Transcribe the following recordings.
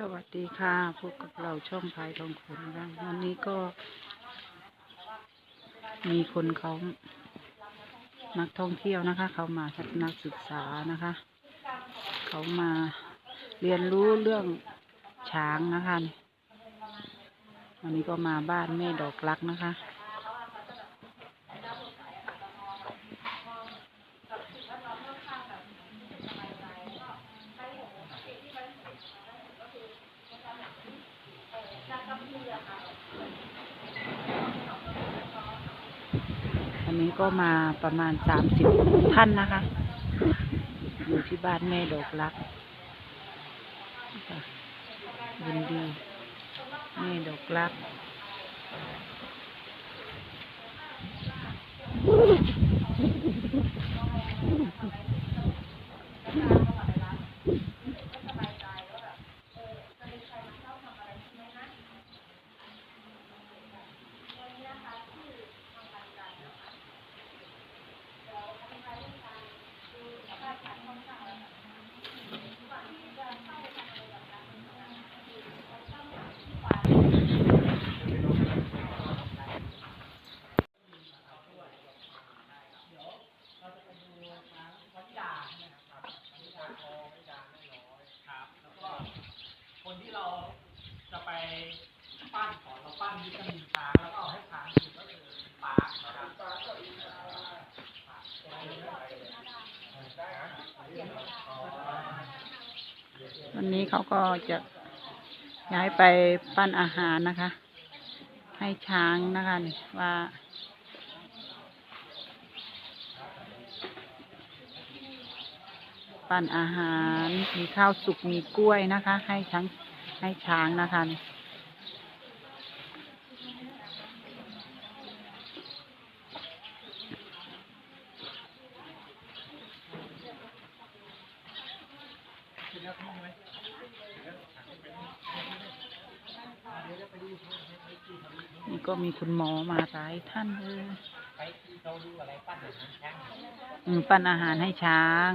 สวัสดีค่ะพบกับเราช่องพายทองขุนนะวันนี้ก็ มีคนเขานักท่องเที่ยวนะคะ เขามาทัศนศึกษานะคะ เขามาเรียนรู้เรื่องช้างนะคะ วันนี้ก็มาบ้านแม่ดอกรักนะคะ อันนี้ ก็มาประมาณสามสิบท่านนะคะ อยู่ที่บ้านแม่ดอกรักยินดีแม่ดอกรักอ นเราปั้น วันนี้เขาก็จะย้ายไปปั้นอาหารนะคะ ให้ช้างนะคะนี่ว่าปั้นอาหารมีข้าวสุกมีกล้วยนะคะ ให้ช้างให้ช้างนะคะนี่นี่ ก็มีคุณหมอมาหลายท่านเลยปั้นอาหารให้ช้าง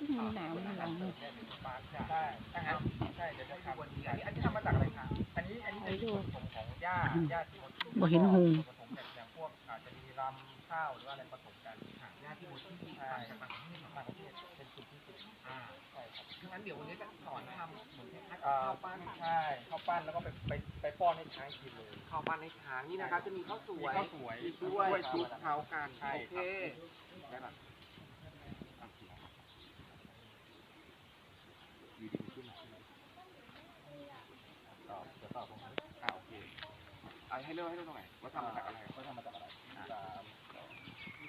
อื มปั้นอาหารให้ช้างหนาวหลังใช่ใช่ครับใช่เดี๋ยวจะทำอันนี้อันนี้ทำมาจากอะไรครับอันนี้อันนี้เป็นส่วนผสมของหญ้าหญ้าที่คนบ่เห็นหุงผสมแบบอย่างพวกอาจจะมีรำข้าวหรือว่าอะไรผสมกันหญ้าที่บดที่ใช่ต่างประเทศต่างประเทศเป็นสูตรที่สุดอ่าใช่ครับงั้นเดี๋ยววันนี้จะสอนทำเหมือนคล้ายๆเอ่อข้าวปั้นใช่ข้าวปั้นแล้วก็ไปไปไปป้อนให้ช้างกินเลยข้าวปั้นในช้างนี่นะครับจะมีข้าวสวยมีข้าวสวยมีกล้วยครับคลุกเคล้ากันใช่โอเคครับได้ละตอบจะตอบผม อ่าโอเค เอาให้เลือกให้เลือกตรงไหนว่าทำมาจากอะไรก็ทำมาจากอะไรสาม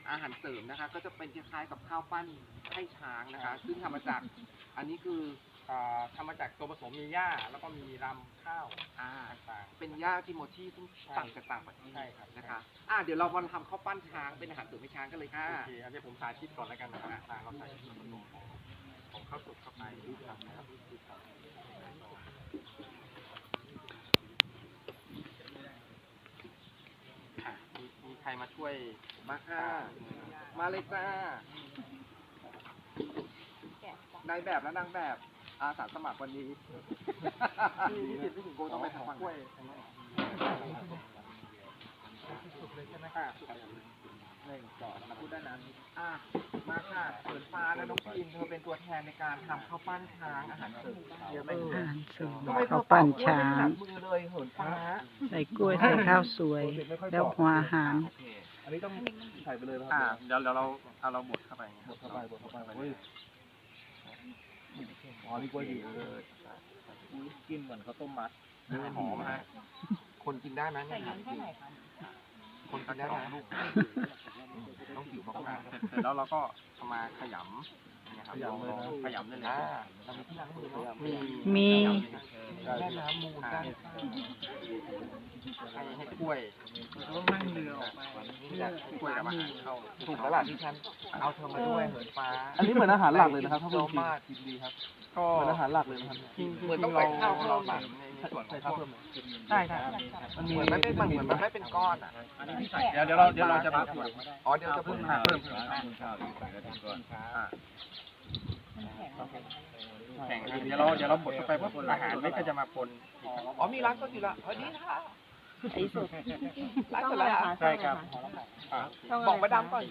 อาหารเสริมนะคะ ก็จะเป็นคล้ายๆกับข้าวปั้นให้ช้างนะคะ ซึ่งทำมาจากอันนี้คืออ่าทำมาจากตัวผสมมีหญ้าแล้วก็มีรำข้าวอ่าต่าง เป็นหญ้าที่โมชี่ซึ่งสั่งจากต่างประเทศใช่ครับ นะคะอ่าเดี๋ยวเรามาทำข้าวปั้นช้างเป็นอาหารเสริมให้ช้างกันเลยค่ะ ๆโอเคอันนี้ผมสาธิตก่อนแล้วกันนะครับทางเราใส่ส่วนผสมของของข้าวสุกเข้าไปรูปทำนะครับรูปทำอะมีมี ใครมาช่วยมาค่ะ มาเลยจ้าในายแบบและนางแบบอาสาสมัครวันนี้พี่นิสิตพี่ถึงโกต้องไปทำฟังกล้วยอันนี้สุกเลยใช่ไหมอะ หนึ่งสองมาพูดได้นะอะมาค่ะเปิดฟ้าและน้องพีนเธอเป็นตัวแทนในการทำข้าวปั้นช้างอาหารเสริมเยอะไหมอาหารเสริมทำไมเธข้าอวปั้นเป่ช้างไม่ถนัดมือเลยเหินฟ้าใส่กล้วยใส่ข้าวสวย แล้วหัวอาหารโอเคอันนี้ต้องใส่ไปเลยนะคอะรับเดี๋ยวเดี๋ยวเราเอาเราบดเข้าไปบดเข้าไปบดเข้าไปเฮ้ยอ๋อนี่กล้วยดีเลยกินเหมือนข้าวต้มมัดหอมฮะคนกินได้ไหมเนี่ย คนกินอันนี้นะต้องผิวมากๆเสร็จแล้วเราก็เอามาขยำ นะครับลองลองขยำได้เลยอ่าเรามีที่ล้างมือไหมมีมีแม่น้ำมูลได้ให้ให้กล้วยต้องนั่งเรือออกมานี่แหละให้กล้วยกับอาหารเข้าถูกแล้วล่ะที่ฉันเอาเธอมาด้วยเหินฟ้าอันนี้เหมือนอาหารหลักเลยนะครับชถ้าอพูดบจริงมากกินดีครับ ก็เหมือนอาหารหลักเลยนะครับเหมือนต้องใส่ข้าวข้าวหลังในในส่วนของพวกใช่ใช่มันมีเหมือนมันไม่มันเหมือนมันไม่เป็นก้อนอะเดี๋ยวเดี๋ยวเราเดี๋ยวเราจะมาตรวจอ๋อเดี๋ยวจะเพิ่มเพิ่มแข่งเดี๋ยวเราเดี๋ยวเราบดเข้าไปเพราะอาหารไม่ก็จะมาปนอ๋อมีร้านก็อยู่ละเฮ้ยนี่ค่ะไอ้สุดร้านสดแล้วใช่ครับบอกมาดามก่อน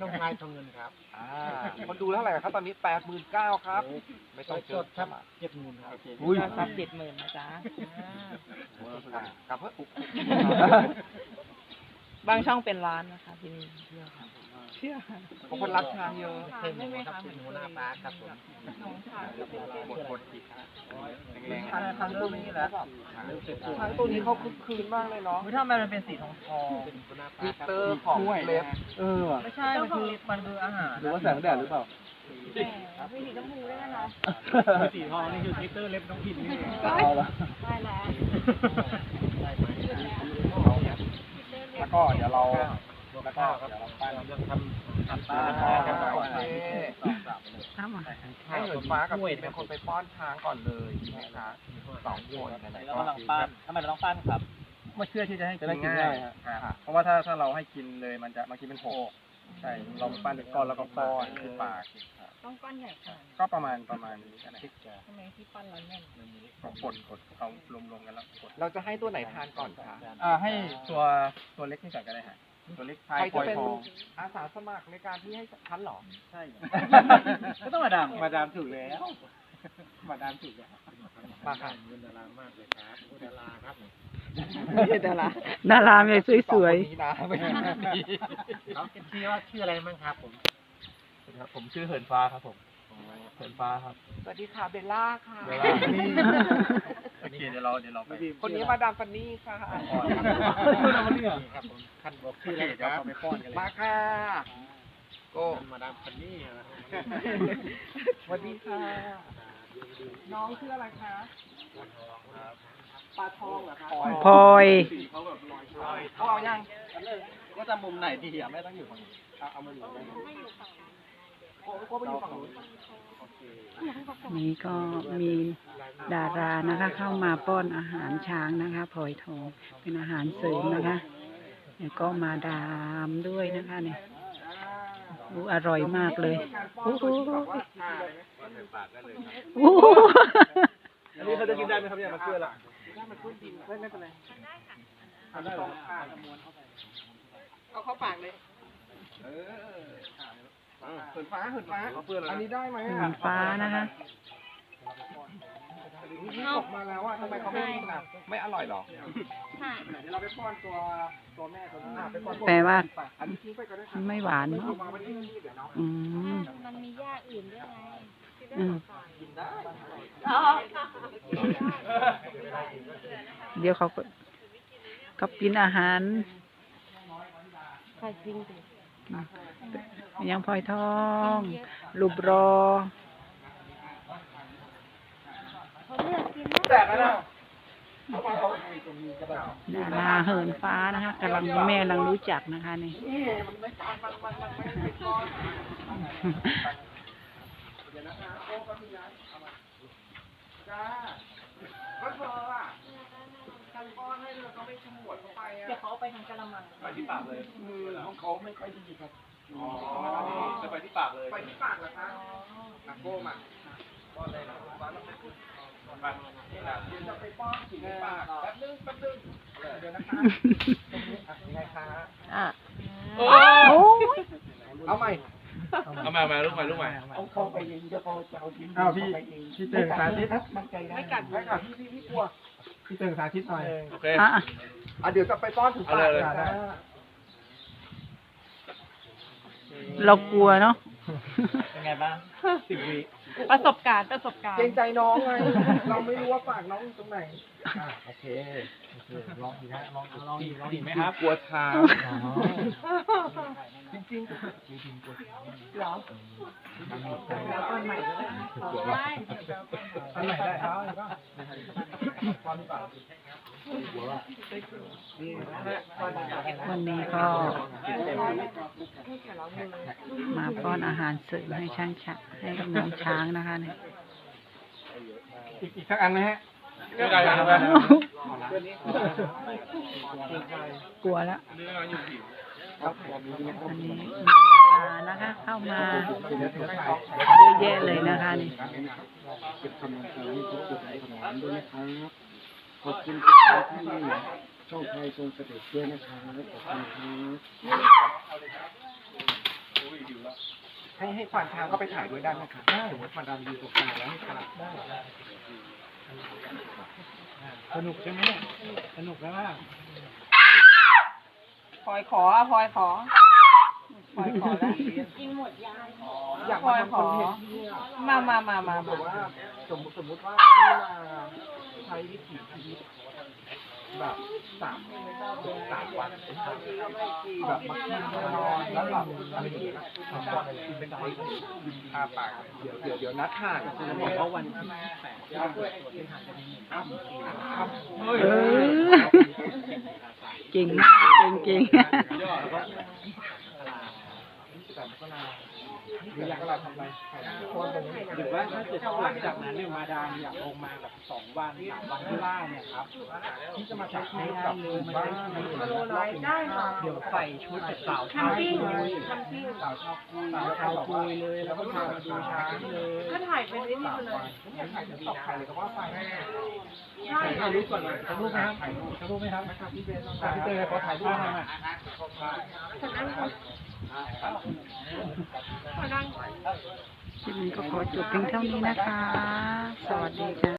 ต้องทายทองเงินครับอ่าคนดูเท่าไหร่ครับตอนนี้แปดหมื่นเก้าครับ ไม่ต้องเจอครับเจ็ดหมื่นครับอุ้ยซับเจ็ดหมื่นนะจ๊ะกลับเพื่อ บางช่องเป็นล้านนะคะที่นี่เชื่อค่ะบางคนรักช้างเยอะไม่ไหมคะเป็นหัวหน้าปาร์คครับผมบทบทอีกแรงทางทางตัวนี้แหละๆช้างตัวนี้เขาคึกคืนมากเลยเนาะถ้ามันเป็นสีทองทองเป็นหัวหน้าปามีร์คครับเตอร์ของเล็บเออว่ะไม่ใช่มันคือมันคืออาหารหรือว่าแสงแดดหรือเปล่ามีสีชมพูด้วยนะคะสีทองนี่คือทิกเตอร์เล็บน้องพินนี่เอาละได้แล้วแล้วก็เดี๋ยวเรา แล้วก็เดี๋ยวเราปั้นเรื่องทำทำตาโอเคครับอะให้เหินฟ้ากับพีเป็นคนไปป้อนช้างก่อนเลยใช่ไหมคะสองคนไหนๆแล้วก็ก็ลังปั้นทำไมเราต้องปั้นครับไม่เชื่อที่จะให้กินง่ายฮะเพราะว่าถ้าถ้าเราให้กินเลยมันจะบางทีเป็นหกใช่เราปั้นเป็นก้อนแล้วก็ป้อนที่ปากต้องก้อนใหญ่ค่ะก็ประมาณประมาณนี้กันนะทำไมที่ปั้นแล้วแน่นก็กดกดเขารวมๆกันแล้วกดเราจะให้ตัวไหนทานก่อนคะอ่าให้ตัวตัวเล็กนี่ก่อนก็ได้ฮะ ตัวเล็กใครพายพจะลอยเป็นทองอาสาสมัครในการที่ให้ทันหรอ ใช่ก็ต้องมาดามมาดามถูกแล้ว มาดามถูกแล้วมาค่ะเงินดารามากเลยครับดาราครับไม่ใช่ดาราดาราเมย์สวยสองคนนี้นะไม่ใช่เขาชื่อว่าชื่ออะไรบ้างครับผมผมชื่อเหินฟ้าครับผม เหินฟ้าครับ สวัสดีค่ะเบลล่าค่ะ เบลล่า โอเคเดี๋ยวเราเดี๋ยวเราไปคนนี้มาดามฟันนี่ค่ะป้อนครับครับผมขั้นบอกชื่ออะไรเดี๋ยวเราไปป้อนกันเลยมาค่ะโก้มาดามคันนี่นะสวัสดีค่ะ น้องชื่ออะไรคะปลาทองเหรอคะๆพลอยเขาเอายังก็จะมุมไหนดีอะไม่ต้องอยู่ฝั่งนี้เอามาอยู่โก้โก้ไปอยู่ฝั่งนู้ นนี่ก็มีดารานะคะ เข้ามาป้อนอาหารช้างนะคะพลอยทองเป็นอาหารเสริมนะคะแล้วก็มาดามด้วยนะคะเนี่ยอู้อร่อยมากเลยโอ้โหโอ้โหอันนี้เขาจะกินได้ไหมครับเนี่ยมันเกลือละเอาเข้าปากเลย เออเหินฟ้าเหินฟ้าอันนี้ได้ไหมเหมือะอนฟ้านะคะนี่ตกมาแล้วอะทำไมเขาไม่กินอะไม่อร่อยหรอค่ะเดี๋ยวเราไปป้อนตัวตัวแม่ตัวนี้ไปป้อนแปลว่าอันนี้ทิ้งไปก็ได้ค่ะไม่หวานเนาะเอามาไว้ที่นี่เดี๋ยวน้องอืมมันมีหญ้าอื่นด้วยไงอืมกินได้เดี๋ยวเขาก็เขากินอาหารใครจริงดิ ยังพลอยทองลูบรอเขาเลือนนาราเหินฟ้านะคะกำลังแม่กำลังรู้จักนะคะนี่จ้า ไม่ขมวดเข้าไปอะเดี๋ยวเขาเอาไปทางกะละมังไปที่ปากเลย มือของเขาไม่ค่อยดีครับอ๋อจะไปที่ปากเลย ไปที่ปากเหรอคะอะโก้มาป้อนเลยนะป้อนแล้วไปคุณเดี๋ยวจะไปป้อนถึงในปากแป๊บนึงแป๊บนึงเดี๋ยวนะคะตรงนี้อะยังไงคะอะโอ้ยเอาใหม่เอามามาลูกใหม่ลูกใหม่เอาเข้าไปเองเดี๋ยวเขาจะเอาทิ้งอ้าวพี่พี่เติงสาธิตมันใจไม่กัดไม่กัดพี่พี่พี่กลัว พี่เติงสาธิตหน่อยโอเคอะอะเดี๋ยวจะไปป้อนถึงปากเอาเลยนะเรากลัวเนาะ เป็นไงบ้างสิบวิประสบการณ์ประสบการเกรงณ์ใจน้องไงเราไม่รู้ว่าปากน้องอยู่ตรงไหนอ่าโอเคโอเคลองดีนะลองลองดีดีลองดีดีไหไหมมคครัรับบกลัวเท้าจริงๆจริงๆกลัวเหรอแล้วต้นใหม่ก็ได้ต้นใหม่ได้เอาแล้วก็ตอนก่อนนี่นะตอนก่อน วันนี้ก็ มาป้อนอาหารเสริมให้ช้างชะให้กับน้องช้างนะคะเนี่ยอีกอีกสักอันไหมฮะไม่ได้ครับกลัวแล้วครับอันนี้มีดารานะคะ เข้ามาเยอะแยะเลยนะคะนี่ ขอบคุณทุกท่านที่ช่องไทยทรงเสด็จด้วยนะครับขอบคุณครับให้ให้ควานช้างก็ไปถ่ายด้วยได้ไหมครับสมมติมาดามยืนตรงกลางแล้วให้ขนาดได้สนุกใช่ไหมสนุกแล้วล่ะพลอยขออะพลอยขอพลอยขอแล้วอยากมาทำคอนเทนต์มามามามาบมาบว่า สมมติสมมติว่าพี่มาใช้วิถีชีวิตแบบสามสามวันแบบมานอนแล้วแบบอะไรอย่างเงี้ยทำวันกินเป็นไทยทาปากเดี๋ยวเดี๋ยวเดี๋ยวนัดถ่ายคือบอกว่าวันที่แปดย่างเป็นห่างจะมีครับครับเออเก่งมากเก่งเก่ง แต่ก็นาหรืออยากเราทำอะไรคนหรือว่าถ้าเกิดหลังจากนั้นเนี่ยมาดามอยากลงมาแบบสองวันสามวันข้างล่าเนี่ยครับที่จะมาจับใช้ชีวิตแบบบ้านได้ค่ะเดี๋ยวใส่ชุดสาวชาวคุยสาวชาวคุยสาวชาวคุยเลยแล้วก็พามาดูช้างเลยก็ถ่ายเป็นนิดนึงเลยเนี่ยถ่ายจะตอกไข่เลยก็ว่าไปถ่ายรูปก่อนเลยถ่ายรูปไหมครับถ่ายรูปไหมครับพี่เบนถ่ายพี่เตยขอถ่ายรูปหน่อย คลิปนี้ก็ขอจบเพียงเท่านี้นะคะ สวัสดีค่ะ